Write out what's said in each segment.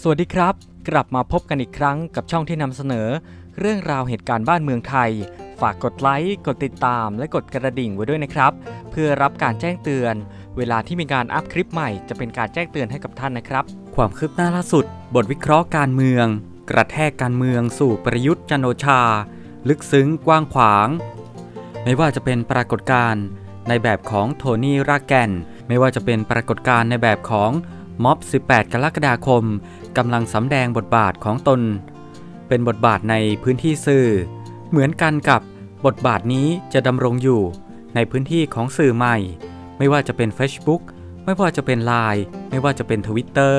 สวัสดีครับ กลับมาพบกันอีกครั้งกับช่องที่นำเสนอ เรื่องราวเหตุการณ์บ้านเมืองไทย ฝากกดไลค์กดติดตาม และกดกระดิ่งไว้ด้วยนะครับ เพื่อรับการแจ้งเตือน เวลาที่มีการอัพคลิปใหม่จะเป็นการแจ้งเตือนให้กับท่านนะครับ ความคืบหน้าล่าสุด บทวิเคราะห์การเมือง กระแทกการเมืองสู่ประยุทธ์จันโอชา ลึกซึ้งกว้างขวาง ไม่ว่าจะเป็นปรากฏการณ์ในแบบของโทนี่รากแกนไม่ว่าจะเป็นปรากฏการณ์ในแบบของม็อบ 18 กรกฎาคม กำลังสำแดงบทบาทของตน เป็นบทบาทในพื้นที่สื่อ เหมือนกันกับบทบาทนี้จะดำรงอยู่ในพื้นที่ของสื่อใหม่ ไม่ว่าจะเป็น Facebook ไม่ว่าจะเป็น Line ไม่ว่าจะเป็น Twitter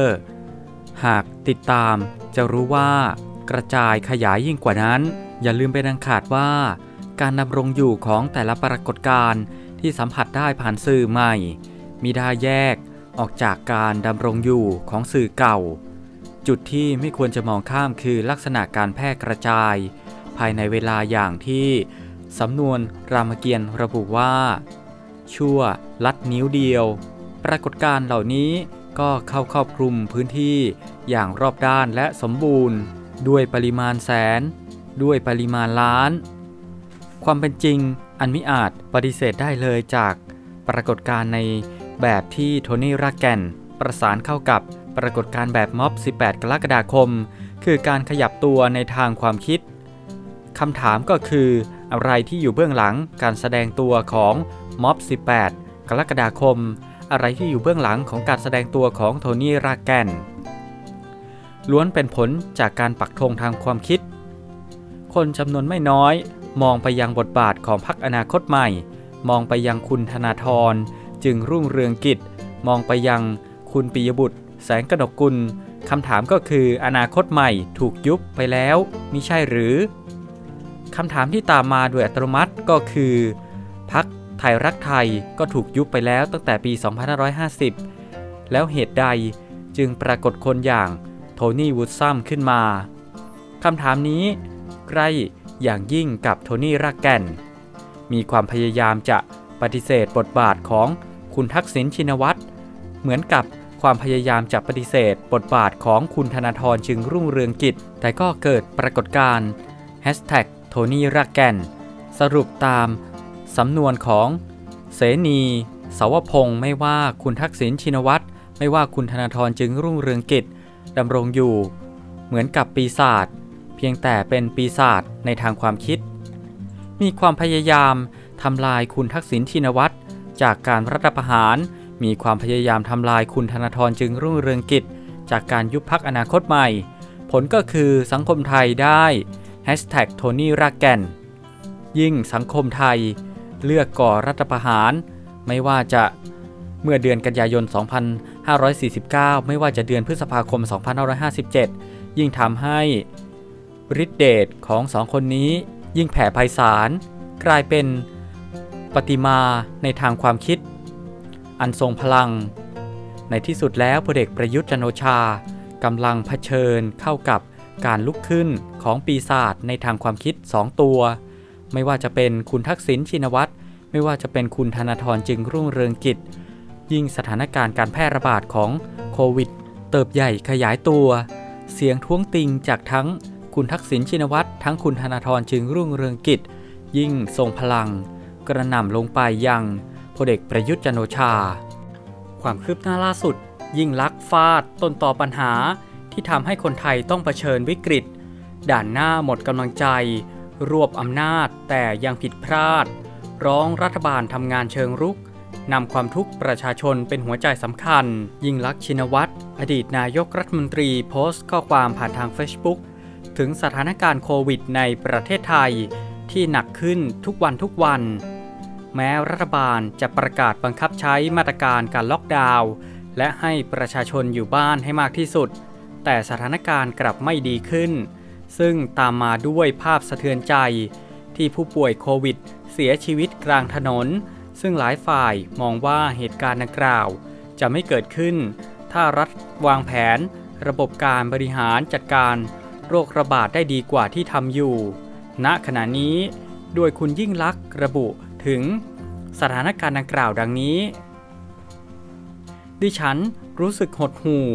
หากติดตามจะรู้ว่ากระจายขยายยิ่งกว่านั้น อย่าลืมไปดังขาดว่า การดำรงอยู่ของแต่ละปรากฏการณ์ที่สัมผัสได้ผ่านสื่อใหม่ มีได้แยกออกจากการดำรงอยู่ของสื่อเก่า จุดที่ไม่ควรจะมองข้ามคือลักษณะการแพร่กระจาย ภายในเวลาอย่างที่สำนวนรามเกียรติ์ระบุว่า ชั่วลัดนิ้วเดียว ปรากฏการเหล่านี้ก็เข้าครอบคลุมพื้นที่อย่างรอบด้านและสมบูรณ์ ด้วยปริมาณแสน ด้วยปริมาณล้าน ความเป็นจริงอันมิอาจปฏิเสธได้เลยจากปรากฏการณ์ในแบบที่โทนี่รากแกนประสานเข้ากับ ปรากฏการ์แบบม็อบ 18 กรกฎาคม คือการขยับตัวในทางความคิด คำถามก็คือ อะไรที่อยู่เบื้องหลังการแสดงตัวของม็อบ 18 กรกฎาคม อะไรที่อยู่เบื้องหลังของการแสดงตัวของโทนี่รากแกนล้วนเป็นผลจากการปักธงทางความคิด คนจำนวนไม่น้อยมองไปยังบทบาทของพรรคอนาคตใหม่ มองไปยังคุณธนาธรจึงรุ่งเรืองกิจ มองไปยังคุณปิยบุตร แสงกนกกุลคำถามก็คืออนาคตใหม่ถูกยุบไปแล้วมิใช่หรือคำถามที่ตามมาโดยอัตโนมัติก็คือพักไทยรักไทยก็ถูกยุบไปแล้วตั้งแต่ปี 2550 แล้วเหตุใดจึงปรากฏคนอย่างโทนี่วูดซัมขึ้นมาคำถามนี้ใกล้อย่างยิ่งกับโทนี่รากแกนมีความพยายามจะปฏิเสธบทบาทของคุณทักษิณชินวัตร เหมือนกับ ความพยายามจะปฏิเสธ บทบาทของคุณธนาธรจึงรุ่งเรืองกิจ แต่ก็เกิดปรากฏการณ์โทนี่รากแกนสรุปตามสำนวนของเสนีสาวพงศ์ไม่ว่าคุณทักษิณชินวัตรไม่ว่าคุณธนาธรจึงรุ่งเรืองกิจดำรงอยู่ เหมือนกับปีศาจเพียงแต่เป็นปีศาจในทางความคิด มีความพยายามทำลายคุณทักษิณชินวัตรจากการรัฐประหาร มีความพยายามทำลายคุณธนาธรจึงรุ่งเรืองกิจ จากการยุบพักอนาคตใหม่ ผลก็คือสังคมไทยได้ Hashtag โทนี่รากแกนยิ่งสังคมไทย เลือกก่อรัฐประหาร ไม่ว่าจะเมื่อเดือนกันยายน 2549 ไม่ว่าจะเดือนพฤษภาคม 2557 ยิ่งทำให้ฤทธิเดชของสองคนนี้ยิ่งแผ่ไพศาลกลายเป็นปฏิมาในทางความคิด อันทรงพลัง ในที่สุดแล้วพลเอกประยุทธ์จันโอชากำลังเผชิญเข้ากับการลุกขึ้นของปีศาจในทางความคิด 2 ตัว ไม่ว่าจะเป็นคุณทักษิณชินวัตรไม่ว่าจะเป็นคุณธนาธรจึงรุ่งเรืองกิจ ยิ่งสถานการณ์การแพร่ระบาดของโควิด เติบใหญ่ขยายตัว เสียงท้วงติงจากทั้งคุณทักษิณชินวัตรทั้งคุณธนาธรจึงรุ่งเรืองกิจ ยิ่งทรงพลัง กระหน่ำลงไปยัง พลเอกประยุทธ์จันโอชา ความคืบหน้าล่าสุด ยิ่งลักษณ์ฟาดต้นต่อปัญหาที่ทำให้คนไทยต้องเผชิญวิกฤต ด่านหน้าหมดกำลังใจ รวบอำนาจแต่ยังผิดพลาด ร้องรัฐบาลทำงานเชิงรุกนำความทุกข์ประชาชนเป็นหัวใจสำคัญ ยิ่งลักษณ์ชินวัตรอดีตนายกรัฐมนตรีโพสต์ข้อความผ่านทาง Facebook ถึงสถานการณ์โควิดในประเทศไทย ที่หนักขึ้นทุกวันทุกวัน แม้รัฐบาลจะประกาศบังคับใช้มาตรการการล็อกดาวน์และให้ประชาชนอยู่บ้านให้มากที่สุด แต่สถานการณ์กลับไม่ดีขึ้น ซึ่งตามมาด้วยภาพสะเทือนใจ ที่ผู้ป่วยโควิด เสียชีวิตกลางถนน ซึ่งหลายฝ่ายมองว่าเหตุการณ์ดังกล่าว จะไม่เกิดขึ้น ถ้ารัฐวางแผน ระบบการบริหารจัดการโรคระบาดได้ดีกว่าที่ทำอยู่ ณขณะนี้ โดยคุณยิ่งลักษณ์ระบุ ถึงสถานการณ์ดังกล่าวดังนี้ ดิฉันรู้สึกหดหู่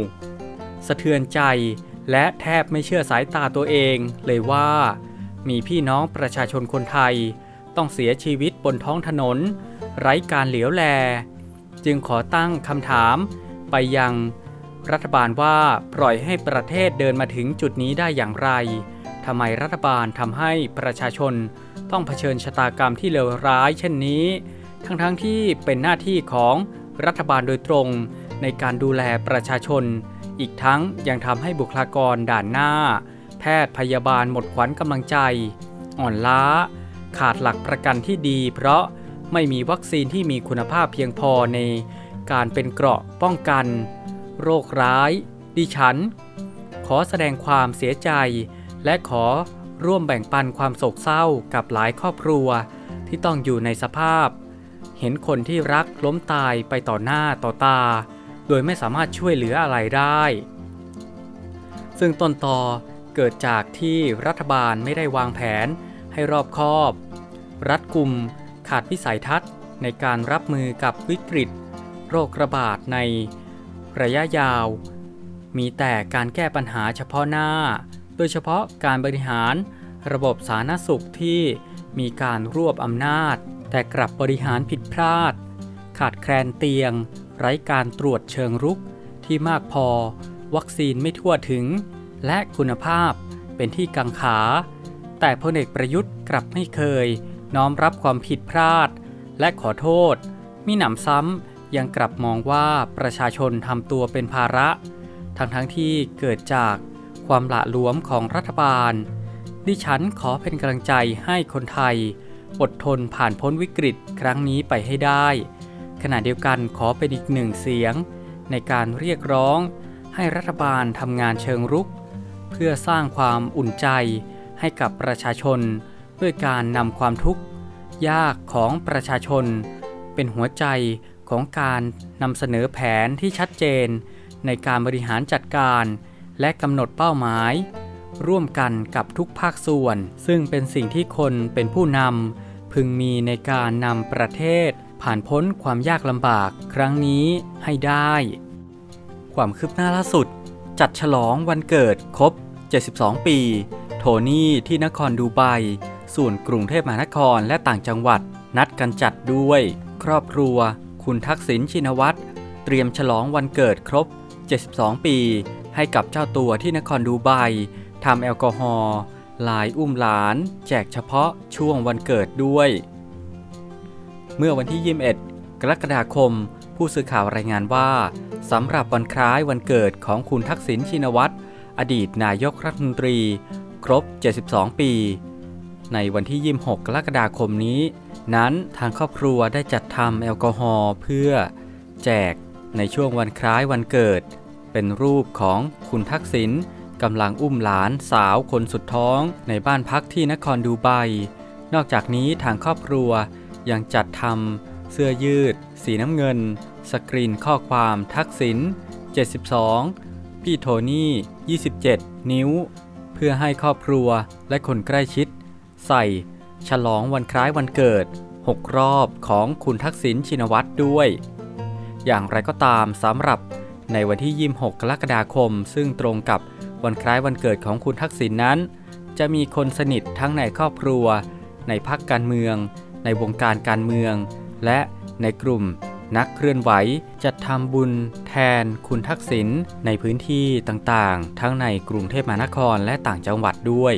สะเทือนใจและแทบไม่เชื่อสายตาตัวเองเลยว่า มีพี่น้องประชาชนคนไทย ต้องเสียชีวิตบนท้องถนน ไร้การเหลียวแล จึงขอตั้งคำถามไปยังรัฐบาลว่าปล่อยให้ประเทศเดินมาถึงจุดนี้ได้อย่างไรทำไมรัฐบาลทำให้ประชาชน ต้องเผชิญชะตากรรมที่เลวร้าย เช่นนี้ ทั้งๆทที่เป็นหน้าที่ของรัฐบาลโดยตรงในการดูแลประชาชน อีกทั้งยังทำให้บุคลากรด่านหน้า แพทย์พยาบาลหมดขวัญกำลังใจ อ่อนล้า ขาดหลักประกันที่ดี เพราะไม่มีวัคซีนที่มีคุณภาพเพียงพอในการเป็นเกราะป้องกัน โรคร้าย ดิฉัน ขอแสดงความเสียใจและขอ ร่วมแบ่งปันความโศกเศร้ากับหลายครอบครัว ที่ต้องอยู่ในสภาพ เห็นคนที่รักล้มตายไปต่อหน้าต่อตา โดยไม่สามารถช่วยเหลืออะไรได้ ซึ่งต้นตอเกิดจากที่รัฐบาลไม่ได้วางแผนให้รอบคอบ รัดกุมขาดวิสัยทัศน์ในการรับมือกับวิกฤต โรคระบาดในระยะยาว มีแต่การแก้ปัญหาเฉพาะหน้า โดยเฉพาะการบริหารระบบสาธารณสุขที่มีการรวบอำนาจ แต่กลับบริหารผิดพลาด ขาดแคลนเตียง ไร้การตรวจเชิงรุกที่มากพอ วัคซีนไม่ทั่วถึง และคุณภาพเป็นที่กังขา แต่พลเอกประยุทธ์กลับไม่เคย น้อมรับความผิดพลาด และขอโทษ มิหนำซ้ำยังกลับมองว่าประชาชนทำตัวเป็นภาระ ทั้งทั้งที่เกิดจาก ความหละหลวมของรัฐบาล ดิฉันขอเป็นกำลังใจให้คนไทย อดทนผ่านพ้นวิกฤตครั้งนี้ไปให้ได้ ขณะเดียวกันขอเป็นอีกหนึ่งเสียง ในการเรียกร้อง ให้รัฐบาลทำงานเชิงรุก เพื่อสร้างความอุ่นใจให้กับประชาชน ด้วยการนำความทุกข์ ยากของประชาชน เป็นหัวใจของการนำเสนอแผนที่ชัดเจน ในการบริหารจัดการ และกำหนดเป้าหมาย ร่วมกันกับทุกภาคส่วน ซึ่งเป็นสิ่งที่คนเป็นผู้นำพึงมีในการนำประเทศ ผ่านพ้นความยากลำบากครั้งนี้ให้ได้ ความคืบหน้าล่าสุด จัดฉลองวันเกิดครบ 72 ปี โทนี่ที่นครดูไบส่วนกรุงเทพมหานครและต่างจังหวัด นัดกันจัดด้วย ครอบครัว คุณทักษิณชินวัตรเตรียมฉลองวันเกิดครบ 72 ปี ให้กับเจ้าตัวที่นครดูไบทำแอลกอฮอล์ลายอุ้มหลาน แจกเฉพาะช่วงวันเกิดด้วย เมื่อวันที่ 21 กรกฎาคม ผู้สื่อข่าวรายงานว่าสำหรับวันคล้ายวันเกิดของคุณทักษิณชินวัตรอดีตนายกรัฐมนตรี ครบ 72 ปี ในวันที่ 26 กรกฎาคมนี้ นั้นทางครอบครัวได้จัดทำแอลกอฮอล์เพื่อ แจกในช่วงวันคล้ายวันเกิด เป็นรูปของคุณทักษิณกำลังอุ้มหลานสาวคนสุดท้องในบ้านพักที่นครดูไบ นอกจากนี้ทางครอบครัวยังจัดทำเสื้อยืด สีน้ำเงิน สกรีนข้อความทักษิณ72 พี่โทนี่ 27 นิ้ว เพื่อให้ครอบครัวและคนใกล้ชิด ใส่ ฉลองวันคล้ายวันเกิด 6 รอบของคุณทักษิณชินวัตรด้วย อย่างไรก็ตามสำหรับ ในวันที่ 26 กรกฎาคม ซึ่งตรงกับวันคล้ายวันเกิดของคุณทักษิณนนั้น จะมีคนสนิททั้งในครอบครัว ในพักการเมือง ในวงการการเมือง และในกลุ่มนักเคลื่อนไหวจะทำบุญแทนคุณทักษิณในพื้นที่ต่างๆ ทั้งในกรุงเทพมหานครและต่างจังหวัดด้วย